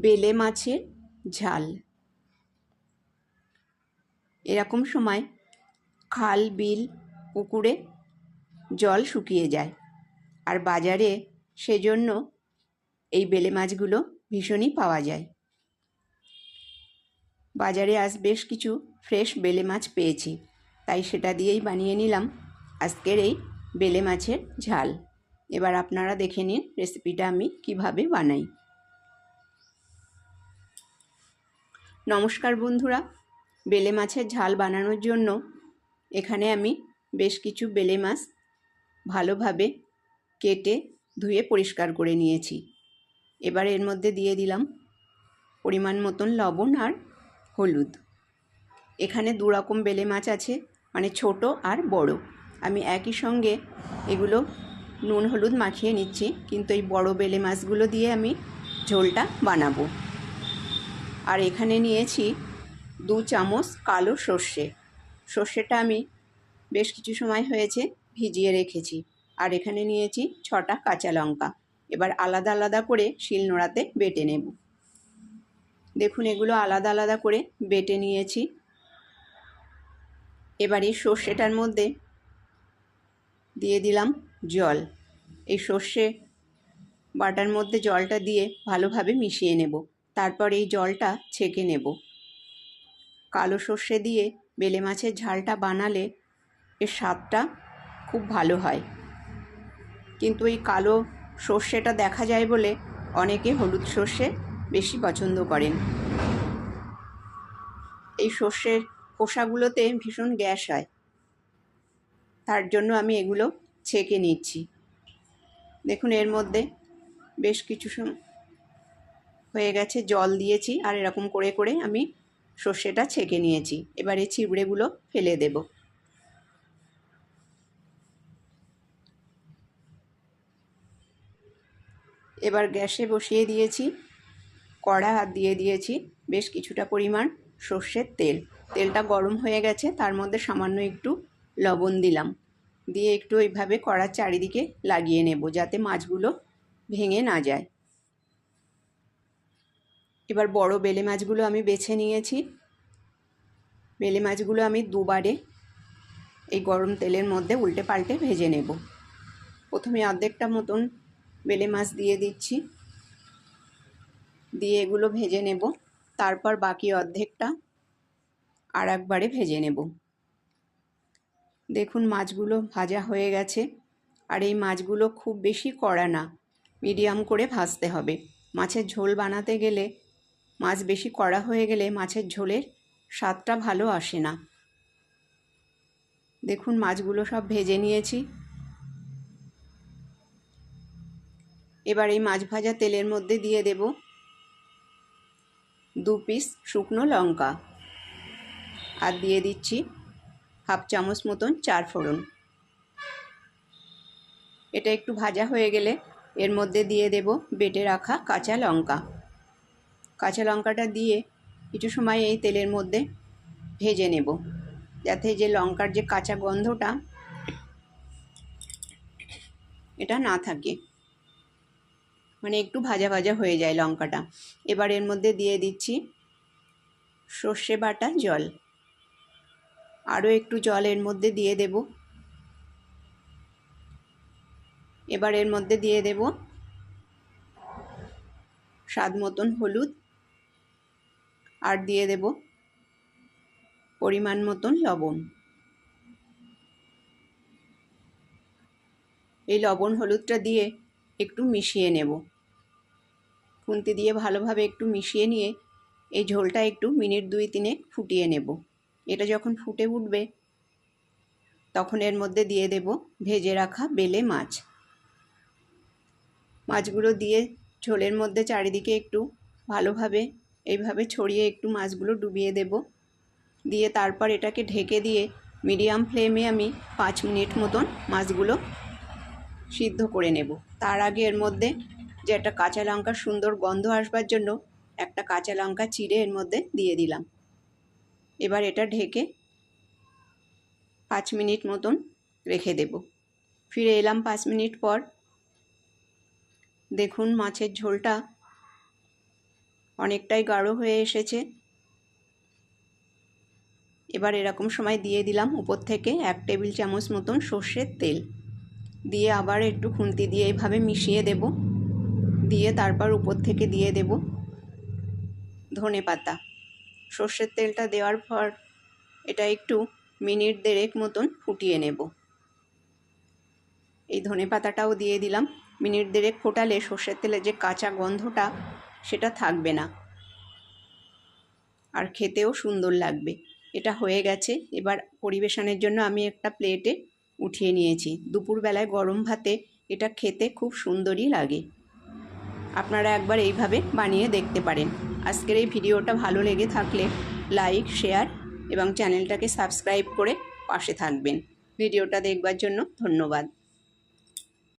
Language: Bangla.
বেলে মাছের ঝাল। এরকম সময় খাল, বিল, পুকুরে জল শুকিয়ে যায়। আর বাজারে সেজন্য এই বেলে মাছগুলো ভীষণই পাওয়া যায়। বাজারে আজ বেশ কিছু ফ্রেশ বেলে মাছ পেয়েছি। তাই সেটা দিয়েই বানিয়ে নিলাম আজকের এই বেলে মাছের ঝাল। এবার আপনারা দেখে নিন রেসিপিটা আমি কীভাবে বানাই। নমস্কার বন্ধুরা, বেলে মাছের ঝাল বানানোর জন্য এখানে আমি বেশ কিছু বেলে মাছ ভালোভাবে কেটে ধুয়ে পরিষ্কার করে নিয়েছি। এবার এর মধ্যে দিয়ে দিলাম পরিমাণ মতন লবণ আর হলুদ। এখানে দু রকম বেলে মাছ আছে মানে ছোট আর বড়। আমি একই সঙ্গে এগুলো নুন হলুদ মাখিয়ে নিচ্ছি, কিন্তু এই বড় বেলে মাছগুলো দিয়ে আমি ঝোলটা বানাবো। আর এখানে নিয়েছি দু চামচ কালো সর্ষে। সর্ষেটা আমি বেশ কিছু সময় হয়েছে ভিজিয়ে রেখেছি। আর এখানে নিয়েছি ছটা কাঁচা লঙ্কা। এবার আলাদা আলাদা করে শিলনোড়াতে বেটে নেব। দেখুন, এগুলো আলাদা আলাদা করে বেটে নিয়েছি। এবার এই সর্ষেটার মধ্যে দিয়ে দিলাম জল। এই সর্ষে বাটার মধ্যে জলটা দিয়ে ভালোভাবে মিশিয়ে নেব। তারপর এই জলটা ছেঁকে নেব। কালো সর্ষে দিয়ে বেলে মাছের ঝালটা বানালে এর স্বাদটা খুব ভালো হয়। কিন্তু এই কালো সর্ষেটা দেখা যায় বলে অনেকে হলুদ সর্ষে বেশি পছন্দ করেন। এই সর্ষের খোসাগুলোতে ভীষণ গ্যাস হয়। তার জন্য আমি এগুলো ছেঁকে নিচ্ছি। দেখুন এর মধ্যে বেশ কিছু হয়ে গেছে, জল দিয়েছি আর এরকম করে করে আমি সর্ষেটা ছেঁকে নিয়েছি। এবারে চিবড়েগুলো ফেলে দেব। এবার গ্যাসে বসিয়ে দিয়েছি, কড়া হাত দিয়ে দিয়েছি বেশ কিছুটা পরিমাণ সর্ষের তেল। তেলটা গরম হয়ে গেছে, তার মধ্যে সামান্য একটু লবণ দিলাম। দিয়ে একটু এইভাবে কড়ার চারিদিকে লাগিয়ে নেব, যাতে মাছগুলো ভেঙে না যায়। এবার বড় বেলে মাছগুলো আমি বেছে নিয়েছি। বেলে মাছগুলো আমি দুবারে এই গরম তেলের মধ্যে উল্টে পাল্টে ভেজে নেব। প্রথমে অর্ধেকটা মতন বেলে মাছ দিয়ে দিচ্ছি। দিয়ে এগুলো ভেজে নেব। তারপর বাকি অর্ধেকটা আর একবারে ভেজে নেব। দেখুন মাছগুলো ভাজা হয়ে গেছে। আর এই মাছগুলো খুব বেশি কড়া না, মিডিয়াম করে ভাজতে হবে। মাছের ঝোল বানাতে গেলে মাছ বেশি কড়া হয়ে গেলে মাছের ঝোলের স্বাদটা ভালো আসে না। দেখুন মাছগুলো সব ভেজে নিয়েছি। এবার এই মাছ ভাজা তেলের মধ্যে দিয়ে দেব দু পিস শুকনো লঙ্কা আর দিয়ে দিচ্ছি হাফ চামচ মতন চার ফোড়ন। এটা একটু ভাজা হয়ে গেলে এর মধ্যে দিয়ে দেব বেটে রাখা কাঁচা লঙ্কা। কাঁচা লঙ্কাটা দিয়ে কিছু সময় এই তেলের মধ্যে ভেজে নেব। যাতে যে লঙ্কার যে কাঁচা গন্ধটা এটা না থাকে। মানে একটু ভাজা ভাজা হয়ে যায় লঙ্কাটা। এবার এর মধ্যে দিয়ে দিচ্ছি সর্ষে বাটা জল। আরও একটু জল এর মধ্যে দিয়ে দেব। এবার এর মধ্যে দিয়ে দেব স্বাদ মতন হলুদ আর দিয়ে দেব পরিমাণ মতন লবণ। এই লবণ হলুদটা দিয়ে একটু মিশিয়ে নেব। খুন্তি দিয়ে ভালোভাবে একটু মিশিয়ে নিয়ে এই ঝোলটা একটু মিনিট দুই তিনে ফুটিয়ে নেব। এটা যখন ফুটে উঠবে, তখন এর মধ্যে দিয়ে দেব ভেজে রাখা বেলে মাছ। মাছগুলো দিয়ে ঝোলের মধ্যে চারিদিকে একটু ভালোভাবে এইভাবে ছড়িয়ে একটু মাছগুলো ডুবিয়ে দেব। দিয়ে তারপর এটাকে ঢেকে দিয়ে মিডিয়াম ফ্লেমে আমি পাঁচ মিনিট মতন মাছগুলো সিদ্ধ করে নেব। তার আগে এর মধ্যে যে একটা কাঁচা লঙ্কার সুন্দর গন্ধ আসবার জন্য একটা কাঁচা লঙ্কা চিড়ে এর মধ্যে দিয়ে দিলাম। এবার এটা ঢেকে পাঁচ মিনিট মতন রেখে দেব। ফিরে এলাম পাঁচ মিনিট পর। দেখুন মাছের ঝোলটা অনেকটাই গাঢ় হয়ে এসেছে। এবার এরকম সময় দিয়ে দিলাম উপর থেকে এক টেবিল চামচ মতন সর্ষের তেল। দিয়ে আবার একটু খুন্তি দিয়ে এইভাবে মিশিয়ে দেব। দিয়ে তারপর উপর থেকে দিয়ে দেব ধনে পাতা। সর্ষের তেলটা দেওয়ার পর এটা একটু মিনিট দেড়েক মতন ফুটিয়ে নেব। এই ধনে পাতাটাও দিয়ে দিলাম। মিনিট দেড়েক ফোটালে সর্ষের তেলের যে কাঁচা গন্ধটা সেটা থাকবে না। আর খেতেও সুন্দর লাগবে। এটা হয়ে গেছে। এবার পরিবেশনের জন্য আমি একটা প্লেটে উঠিয়ে নিয়েছি। দুপুরবেলায় গরম ভাতে এটা খেতে খুব সুন্দরই লাগে। আপনারা একবার এইভাবে বানিয়ে দেখতে পারেন। আজকের এই ভিডিওটা ভালো লেগে থাকলে লাইক, শেয়ার এবং চ্যানেলটাকে সাবস্ক্রাইব করে পাশে থাকবেন। ভিডিওটা দেখবার জন্য ধন্যবাদ।